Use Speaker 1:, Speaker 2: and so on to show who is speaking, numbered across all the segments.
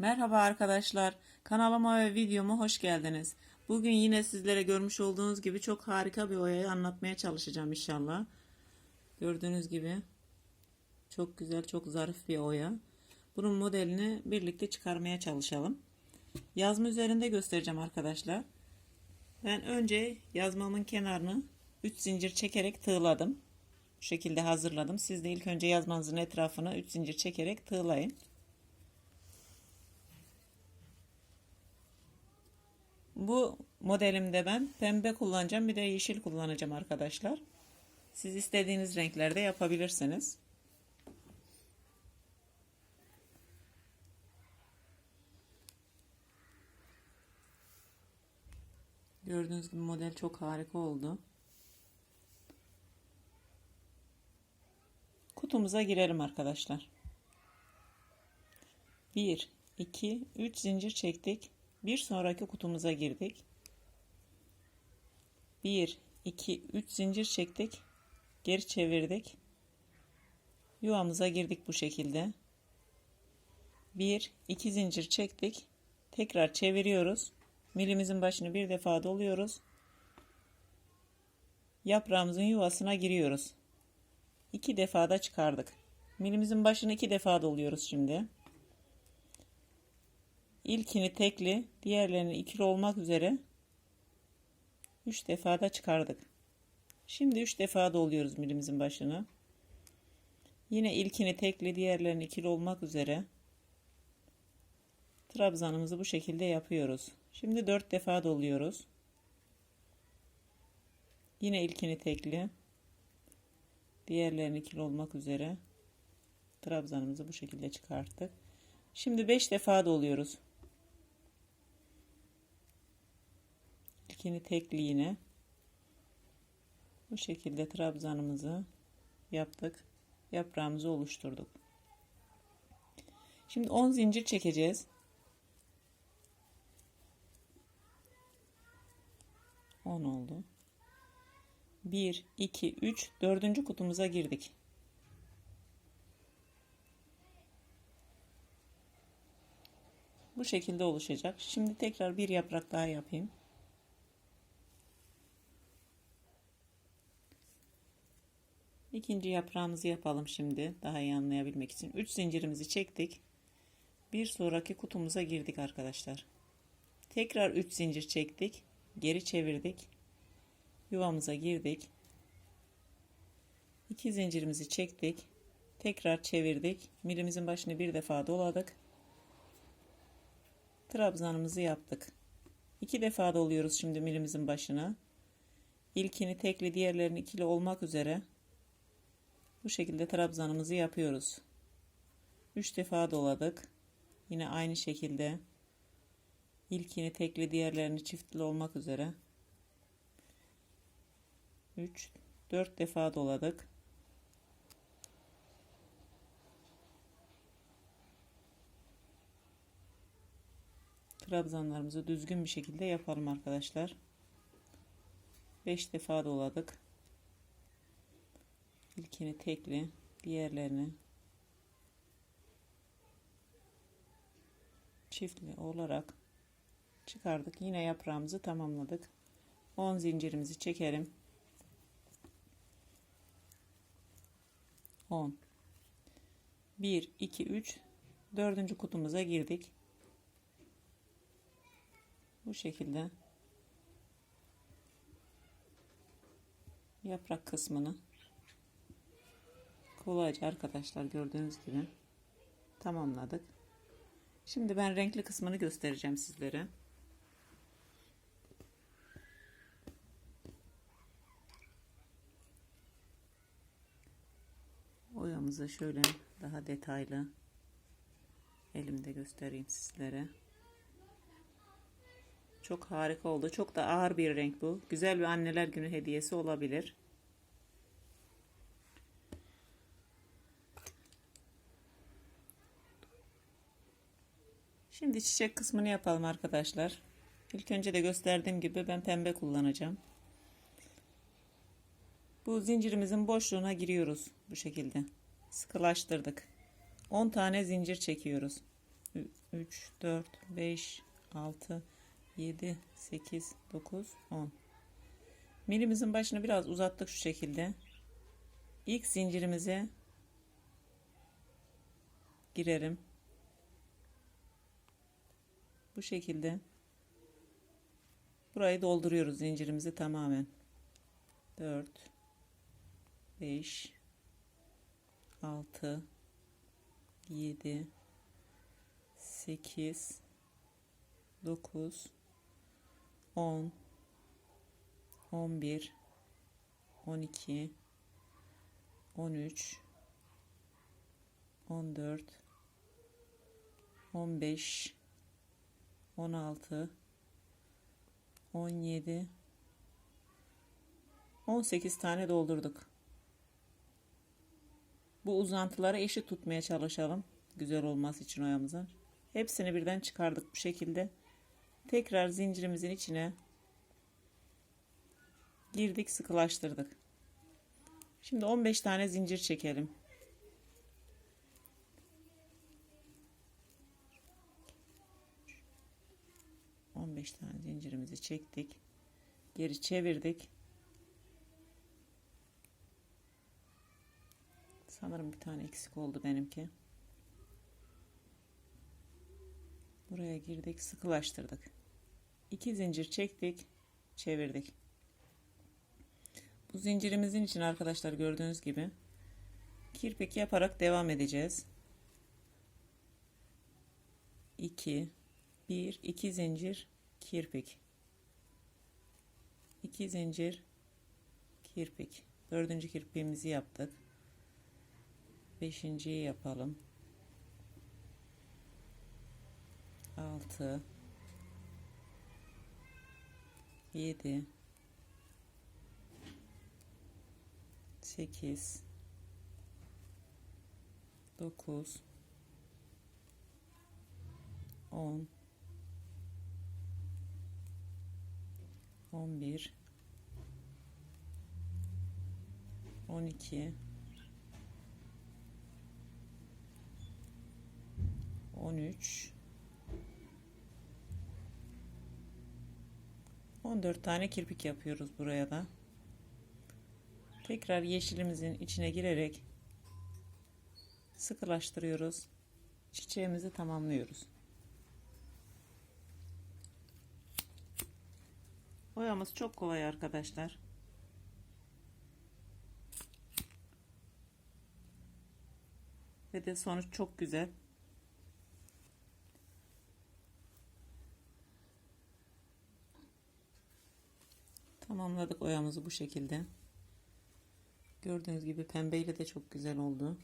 Speaker 1: Merhaba arkadaşlar. Kanalıma ve videoma hoş geldiniz. Bugün yine sizlere görmüş olduğunuz gibi çok harika bir oyayı anlatmaya çalışacağım inşallah. Gördüğünüz gibi çok güzel, çok zarif bir oya. Bunun modelini birlikte çıkarmaya çalışalım. Yazma üzerinde göstereceğim arkadaşlar. Ben önce yazmamın kenarını 3 zincir çekerek tığladım. Bu şekilde hazırladım. Siz de ilk önce yazmanızın etrafını 3 zincir çekerek tığlayın. Bu modelimde ben pembe kullanacağım bir de yeşil kullanacağım arkadaşlar. Siz istediğiniz renklerde yapabilirsiniz. Gördüğünüz gibi model çok harika oldu. Kutumuza girelim arkadaşlar. 1 2 3 zincir çektik. Bir sonraki kutumuza girdik. 1 2 3 zincir çektik. Geri çevirdik. Yuvamıza girdik bu şekilde. 1 2 zincir çektik. Tekrar çeviriyoruz. Milimizin başını bir defa doluyoruz. Yaprağımızın yuvasına giriyoruz. İki defa da çıkardık. Milimizin başını iki defa doluyoruz şimdi. İlkini tekli, diğerlerini ikili olmak üzere 3 defa da çıkardık. Şimdi 3 defa doluyoruz milimizin başını. Yine ilkini tekli, diğerlerini ikili olmak üzere trabzanımızı bu şekilde yapıyoruz. Şimdi 4 defa doluyoruz. Yine ilkini tekli, diğerlerini ikili olmak üzere trabzanımızı bu şekilde çıkarttık. Şimdi 5 defa doluyoruz. İlkini tekli yine. Bu şekilde trabzanımızı yaptık. Yaprağımızı oluşturduk. Şimdi 10 zincir çekeceğiz. 10 oldu. 1, 2, 3, 4. kutumuza girdik. Bu şekilde oluşacak. Şimdi tekrar bir yaprak daha yapayım. İkinci yaprağımızı yapalım şimdi daha iyi anlayabilmek için. 3 zincirimizi çektik. Bir sonraki kutumuza girdik arkadaşlar. Tekrar 3 zincir çektik. Geri çevirdik. Yuvamıza girdik. 2 zincirimizi çektik. Tekrar çevirdik. Milimizin başını bir defa doladık. Trabzanımızı yaptık. 2 defa doluyoruz şimdi milimizin başına. İlkini tekli diğerlerini ikili olmak üzere bu şekilde trabzanımızı yapıyoruz. 3 defa doladık. Yine aynı şekilde ilkini tekli diğerlerini çiftli olmak üzere 3 4 defa doladık. Trabzanlarımızı düzgün bir şekilde yapalım arkadaşlar. 5 defa doladık. İlkini tekli, diğerlerini çiftli olarak çıkardık. Yine yaprağımızı tamamladık. 10 zincirimizi çekelim. 10 1 2 3 dördüncü kutumuza girdik. Bu şekilde yaprak kısmını kolayca arkadaşlar gördüğünüz gibi tamamladık. Şimdi ben renkli kısmını göstereceğim sizlere. Oyamızı şöyle daha detaylı elimde göstereyim sizlere. Çok harika oldu. Çok da ağır bir renk bu. Güzel bir anneler günü hediyesi olabilir. Şimdi çiçek kısmını yapalım arkadaşlar. İlk önce de gösterdiğim gibi ben pembe kullanacağım. Bu zincirimizin boşluğuna giriyoruz bu şekilde. Sıkılaştırdık. 10 tane zincir çekiyoruz. 3, 4, 5, 6, 7, 8, 9, 10. Milimizin başını biraz uzattık şu şekilde. İlk zincirimize girerim. Bu şekilde. Burayı dolduruyoruz zincirimizi tamamen. 4 5 6 7 8 9 10 11 12 13 14 15 16 17 18 tane doldurduk. Bu uzantıları eşit tutmaya çalışalım. Güzel olması için oyamızın. Hepsini birden çıkardık bu şekilde. Tekrar zincirimizin içine girdik sıkılaştırdık. Şimdi 15 tane zincir çekelim. On beş tane zincirimizi çektik. Geri çevirdik. Sanırım bir tane eksik oldu benimki. Buraya girdik, sıkılaştırdık. İki zincir çektik, çevirdik. Bu zincirimizin için arkadaşlar gördüğünüz gibi kirpik yaparak devam edeceğiz. 2 1 2 zincir kirpik. 2 zincir kirpik. Dördüncü kirpiğimizi yaptık. Beşinciyi yapalım. 6 7 8 9 10 11 12 13 14 tane kirpik yapıyoruz buraya da. Tekrar yeşilimizin içine girerek sıkılaştırıyoruz. Çiçeğimizi tamamlıyoruz. Boyamız çok kolay arkadaşlar. Ve de sonuç çok güzel. Tamamladık oyamızı bu şekilde. Gördüğünüz gibi pembeyle de çok güzel oldu.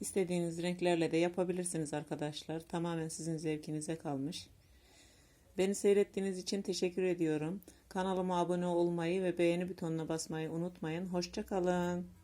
Speaker 1: İstediğiniz renklerle de yapabilirsiniz arkadaşlar. Tamamen sizin zevkinize kalmış. Beni seyrettiğiniz için teşekkür ediyorum. Kanalıma abone olmayı ve beğeni butonuna basmayı unutmayın. Hoşçakalın.